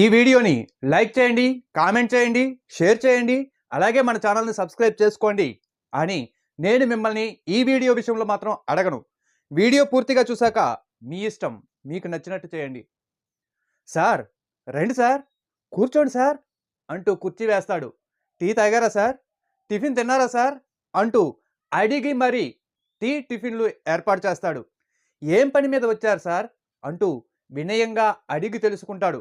ఈ వీడియోని లైక్ చేయండి కామెంట్ చేయండి షేర్ చేయండి అలాగే మన ఛానల్ని సబ్స్క్రైబ్ చేసుకోండి అని నేను మిమ్మల్ని ఈ వీడియో విషయంలో మాత్రం అడగను. వీడియో పూర్తిగా చూశాక మీ ఇష్టం మీకు నచ్చినట్టు చేయండి. సార్ రండి సార్ కూర్చోండి సార్ అంటూ కుర్చీ వేస్తాడు. టీ తాగారా సార్? టిఫిన్ తిన్నారా సార్? అంటూ అడిగి మరి టీ టిఫిన్లు ఏర్పాటు చేస్తాడు. ఏం పని మీద వచ్చారు సార్? అంటూ వినయంగా అడిగి తెలుసుకుంటాడు.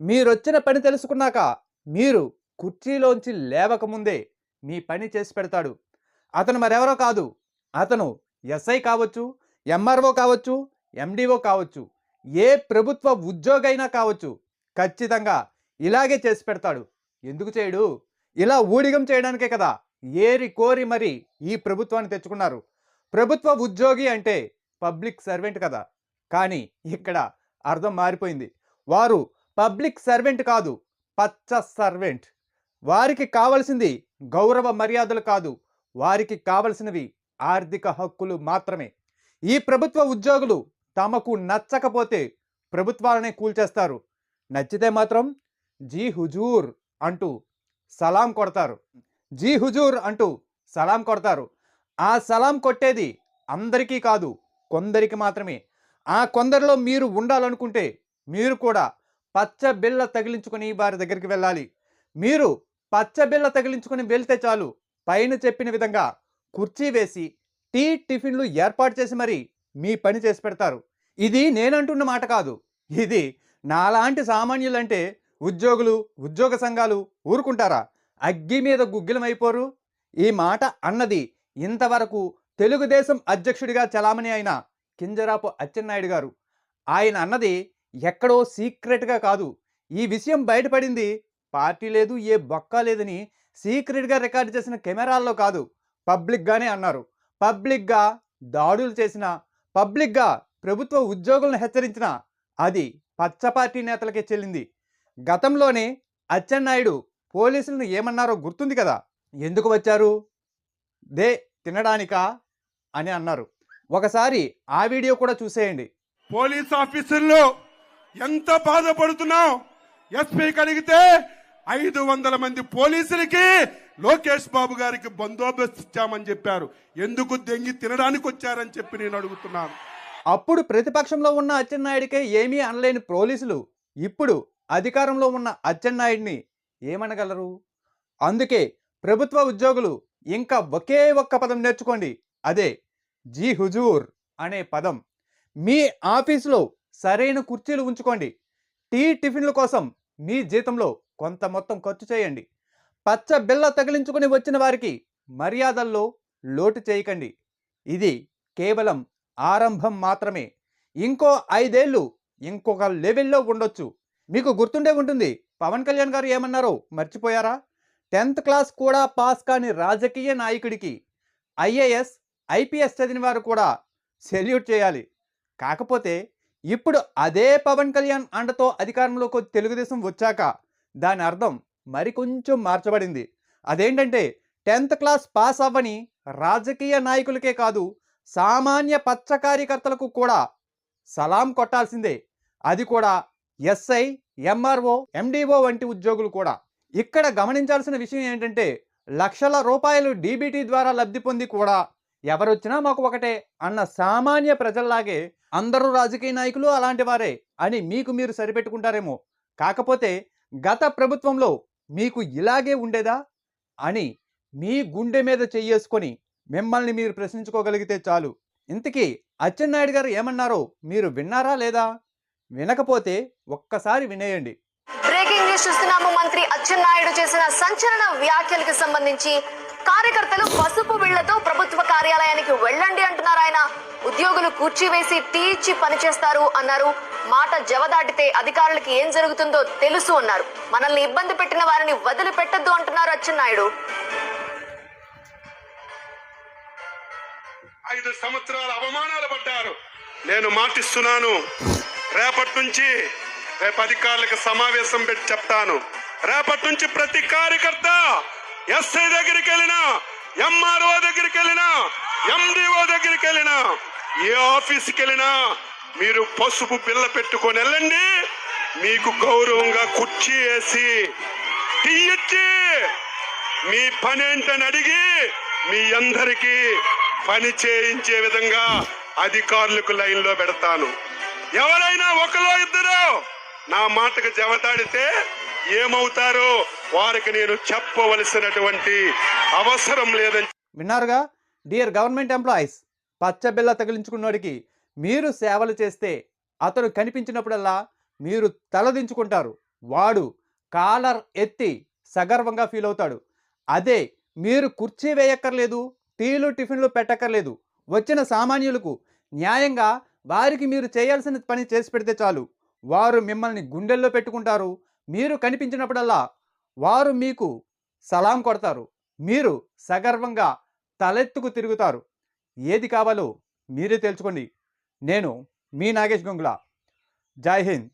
మీరొచ్చిన పని తెలుసుకున్నాక మీరు కుర్చీలోంచి లేవకముందే మీ పని చేసి పెడతాడు. అతను మరెవరో కాదు. అతను ఎస్ఐ కావచ్చు ఎంఆర్ఓ కావచ్చు ఎండిఓ కావచ్చు ఏ ప్రభుత్వ ఉద్యోగైనా కావచ్చు. ఖచ్చితంగా ఇలాగే చేసి పెడతాడు. ఎందుకు చేయడు? ఇలా ఊడిగం చేయడానికే కదా. ఏరి కోరి మరి ఈ ప్రభుత్వాన్ని తెచ్చుకున్నారు. ప్రభుత్వ ఉద్యోగి అంటే పబ్లిక్ సర్వెంట్ కదా. కానీ ఇక్కడ అర్థం మారిపోయింది. వారు పబ్లిక్ సర్వెంట్ కాదు పచ్చ సర్వెంట్. వారికి కావలసింది గౌరవ మర్యాదలు కాదు వారికి కావలసినవి ఆర్థిక హక్కులు మాత్రమే. ఈ ప్రభుత్వ ఉద్యోగులు తమకు నచ్చకపోతే ప్రభుత్వాలనే కూల్చేస్తారు. నచ్చితే మాత్రం జీ హుజూర్ అంటూ సలాం కొడతారు. జీ హుజూర్ అంటూ సలాం కొడతారు. ఆ సలాం కొట్టేది అందరికీ కాదు కొందరికి మాత్రమే. ఆ కొందరిలో మీరు ఉండాలనుకుంటే మీరు కూడా పచ్చ బిళ్ళ తగిలించుకొని వారి దగ్గరికి వెళ్ళాలి. మీరు పచ్చ బిళ్ళ తగిలించుకొని వెళ్తే చాలు. పైన చెప్పిన విధంగా కుర్చీ వేసి టీ టిఫిన్లు ఏర్పాటు చేసి మరి మీ పని చేసి పెడతారు. ఇది నేనంటున్న మాట కాదు. ఇది నాలాంటి సామాన్యులంటే ఉద్యోగులు ఉద్యోగ సంఘాలు ఊరుకుంటారా? అగ్గి మీద గుగ్గిలమైపోరు? ఈ మాట అన్నది ఇంతవరకు తెలుగుదేశం అధ్యక్షుడిగా చలామణి అయిన కింజరాపు అచ్చెన్నాయుడు గారు. ఆయన అన్నది ఎక్కడో సీక్రెట్గా కాదు. ఈ విషయం బయటపడింది. పార్టీ లేదు ఏ బొక్క లేదని సీక్రెట్గా రికార్డు చేసిన కెమెరాల్లో కాదు. పబ్లిక్గానే అన్నారు. పబ్లిక్గా దాడులు చేసిన పబ్లిక్గా ప్రభుత్వ ఉద్యోగులను హెచ్చరించిన అది పచ్చ పార్టీ నేతలకే చెల్లింది. గతంలోనే అచ్చెన్నాయుడు పోలీసులను ఏమన్నారో గుర్తుంది కదా? ఎందుకు వచ్చారు? దే తినడానికా? అని అన్నారు. ఒకసారి ఆ వీడియో కూడా చూసేయండి. పోలీస్ ఆఫీసర్లు ఎంత బాధపడుతున్నావు? ఎస్పీ కలిగితే ఐదు వందల మంది పోలీసులకి లోకేష్ బాబు గారికి బందోబస్తు ఇచ్చామని చెప్పారు. ఎందుకు దెంగి తినడానికి వచ్చారని చెప్పి నేను అడుగుతున్నాను. అప్పుడు ప్రతిపక్షంలో ఉన్న అచ్చెన్నాయుడికే ఏమీ అనలేని పోలీసులు ఇప్పుడు అధికారంలో ఉన్న అచ్చెన్నాయుడిని ఏమనగలరు? అందుకే ప్రభుత్వ ఉద్యోగులు ఇంకా ఒకే ఒక్క పదం నేర్చుకోండి. అదే జీ హుజూర్ అనే పదం. మీ ఆఫీసులో సరైన కుర్చీలు ఉంచుకోండి. టీ టిఫిన్ల కోసం మీ జీతంలో కొంత మొత్తం ఖర్చు చేయండి. పచ్చ బిల్ల తగిలించుకుని వచ్చిన వారికి మర్యాదల్లో లోటు చేయకండి. ఇది కేవలం ఆరంభం మాత్రమే. ఇంకో ఐదేళ్ళు ఇంకొక లెవెల్లో ఉండొచ్చు. మీకు గుర్తుండే ఉంటుంది పవన్ కళ్యాణ్ గారు ఏమన్నారో మర్చిపోయారా? టెన్త్ క్లాస్ కూడా పాస్ కాని రాజకీయ నాయకుడికి ఐఏఎస్ ఐపీఎస్ చదివిన వారు కూడా సెల్యూట్ చేయాలి. కాకపోతే ఇప్పుడు అదే పవన్ కళ్యాణ్ అండతో అధికారంలోకి తెలుగుదేశం వచ్చాక దాని అర్థం మరికొంచెం మార్చబడింది. అదేంటంటే టెన్త్ క్లాస్ పాస్ అవ్వని రాజకీయ నాయకులకే కాదు సామాన్య పచ్చ కార్యకర్తలకు కూడా సలాం కొట్టాల్సిందే. అది కూడా ఎస్ఐ ఎంఆర్ఓ ఎండిఓ వంటి ఉద్యోగులు కూడా. ఇక్కడ గమనించాల్సిన విషయం ఏంటంటే లక్షల రూపాయలు డీబీటీ ద్వారా లబ్ధి పొంది కూడా ఎవరొచ్చినా మాకు ఒకటే అన్న సామాన్య ప్రజల్లాగే అందరూ రాజకీయ నాయకులు అలాంటి వారే అని మీకు మీరు సరిపెట్టుకుంటారేమో. కాకపోతే గత ప్రభుత్వంలో మీకు ఇలాగే ఉండేదా? అని మీ గుండె మీద చెయ్యేసుకొని మిమ్మల్ని మీరు ప్రశ్నించుకోగలిగితే చాలు. ఇంతకీ అచ్చెన్నాయుడు గారు ఏమన్నారో మీరు విన్నారా లేదా? వినకపోతే ఒక్కసారి వినేయండి. బ్రేకింగ్ న్యూస్ చూస్తున్నాము. మంత్రి అచ్చెన్నాయుడు చేసిన సంచలన వ్యాఖ్యలకు సంబంధించి కార్యకర్తలు పసుపు బిళ్ళతో ప్రభుత్వ కార్యాలయానికి వెళ్ళండి అంటున్నారు ఆయన. ఉద్యోగులు కూర్చివేసి తీర్చి టీ ఇచ్చి పనిచేస్తారు అన్నారు. మాట జవదాటితే అధికారులకి ఏం జరుగుతుందో తెలుసు అన్నారు. మనల్ని ఇబ్బంది పెట్టిన వారిని వదిలిపెట్టద్దు అంటున్నారు అచ్చెన్నాయుడు. ఐదు సంవత్సరాల అవమానాలు పడ్డారు. నేను మాటిస్తున్నాను. రేపటి నుంచి రేపు అధికారులకు సమావేశం పెట్టి చెప్తాను. రేపటి నుంచి ప్రతి కార్యకర్త ఎస్ఐ దగ్గరికి వెళ్ళినా ఎంఆర్ఓ దగ్గరికి వెళ్ళినా ఎండిఓ దగ్గరికి వెళ్ళినా ఏ ఆఫీస్కి వెళ్ళినా మీరు పసుపు బిల్ల పెట్టుకొని వెళ్ళండి. మీకు గౌరవంగా కుర్చీ వేసి టీ మీ పని ఏంటని అడిగి మీ అందరికీ పని చేయించే విధంగా అధికారులకు లైన్లో పెడతాను. ఎవరైనా ఒకలో ఇద్దరు నా మాటకు జవతాడితే ఏమవుతారో? వారికి నేను చెప్పవలసినటువంటి అవసరం లేదని విన్నారుగా? డియర్ గవర్నమెంట్ ఎంప్లాయీస్ పచ్చ బిల్ల తగిలించుకున్నోడికి మీరు సేవలు చేస్తే అతను కనిపించినప్పుడల్లా మీరు తలదించుకుంటారు. వాడు కాలర్ ఎత్తి సగర్వంగా ఫీల్ అవుతాడు. అదే మీరు కుర్చీ వేయక్కర్లేదు టీలు టిఫిన్లు పెట్టక్కర్లేదు. వచ్చిన సామాన్యులకు న్యాయంగా వారికి మీరు చేయాల్సిన పని చేసి పెడితే చాలు. వారు మిమ్మల్ని గుండెల్లో పెట్టుకుంటారు. మీరు కనిపించినప్పుడల్లా వారు మీకు సలాం కొడతారు. మీరు సగర్వంగా తలెత్తుకు తిరుగుతారు. ఏది కావాలో మీరే తెలుసుకోండి. నేను మీ నాగేష్ గంగుల. జై హింద్.